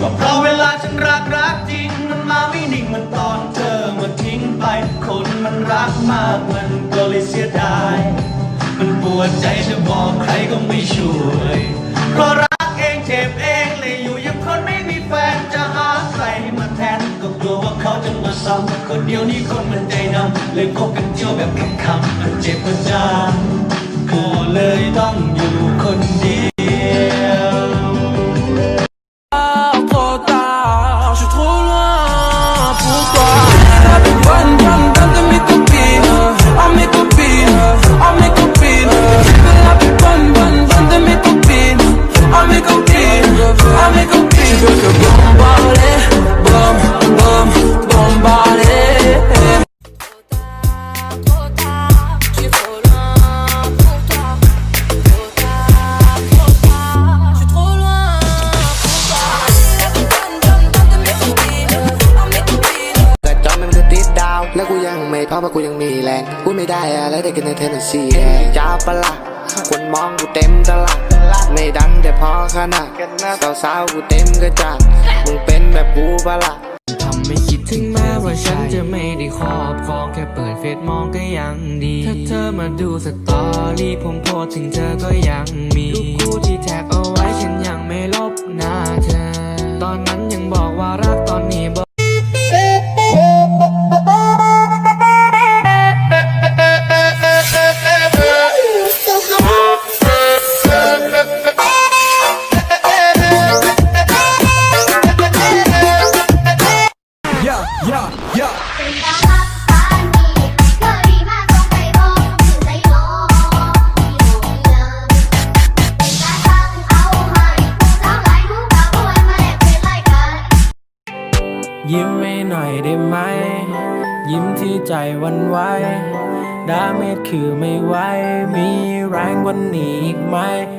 ก็เพราะเวลาฉันรักรักจริง มันมาไม่นิ่งมันตอนเธอมาทิ้งไป คนมันรักมากมันก็เลยเสียดาย มันปวดใจจะบอกใครก็ไม่ช่วย เพราะรักเองเจ็บเองเลยอยู่ยังคนไม่มีแฟนจะหาใครมาแทนก็กลัวว่าเขาจะมาซ้ำคนเดียวนี้คนมันใจดำเลยพบกันเที่ยวแบบคำคำมันเจ็บปร ไม่พอเพราะกูยังมีแรงกูไม่ได้อะไรแต่กันในเธอมันสีแดงจ้าปะละคนมองกูเต็มตลาดไม่ดังแต่พอขนาดสาวๆกูเต็มกระจาดมึงเป็นแบบกูปะละทำไม่คิดถึงแม้ว่าฉันจะไม่ได้ครอบครองแค่เปิดเฟซมองก็ยังดี ถ้าเธอมาดูสตอรี่ผมโพสต์ถึงเธอก็ยังมีรูปคู่ที่แท็กเอาไว้ฉัน ยิ้มให้หน่อยได้ไหม ยิ้มที่ใจวันไหวดาเมจคือไม่ไหว มีแรงวันนี้อีกไหม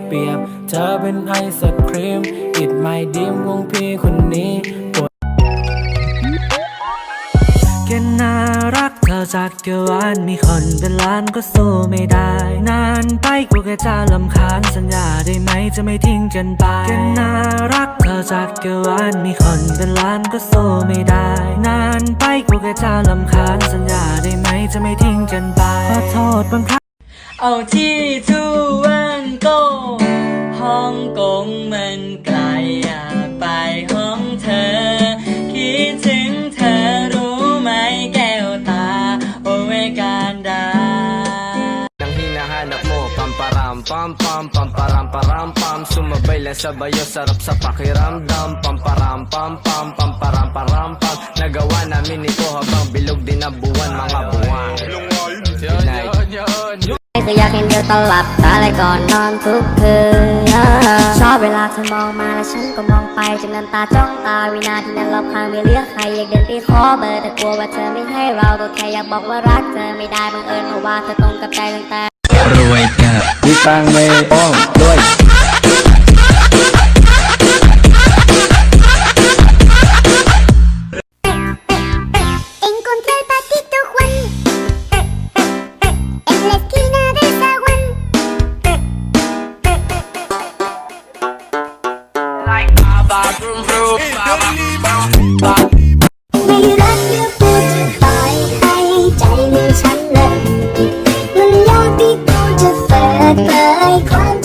เปรียบเธอเป็นไอศครีม อิดไม่ดิมของพี่คนนี้ จากเกวานมีคนเป็นล้านก็สู้ไม่ได้ นานไปกูก็จะลำคาญสัญญาได้ไหมจะไม่ทิ้งกันไปแค่น่ารักเธอจากเกวานมีคนเป็นล้านก็สู้ไม่ได้ นานไปกูก็จะลำคาญสัญญาได้ไหมจะไม่ทิ้งกันไปขอโทษบางครั้งเอาที่ทูวันโกฮ่องกงมันก Pamparam pam pam Pamparam param pam Sumabay lang sa bayo Sarap sa pakiramdam Pamparam pam pam Pamparam param pam Nagawa namin ito habang bilog din ang buwan Mga buwan Good night ก็อยากเห็นเธอตอนหลับตาและก่อนนอนทุกคืนชอบเวลาเธอมองมาและฉันก็มองไปจนน้ำตาจ้องตาวินาทีนั้นรอบข้างไม่เหลือใครอยากเดินไปขอเบอร์แต่กลัวว่าเธอไม่ให้เราตัวแค่อยากบอกว่ารักเธอไม่ได้บังเอิญเพราะว่าเธอตรงกับใจตั้งแต่ มีตังไม่ป้องด้วย ไปลายคว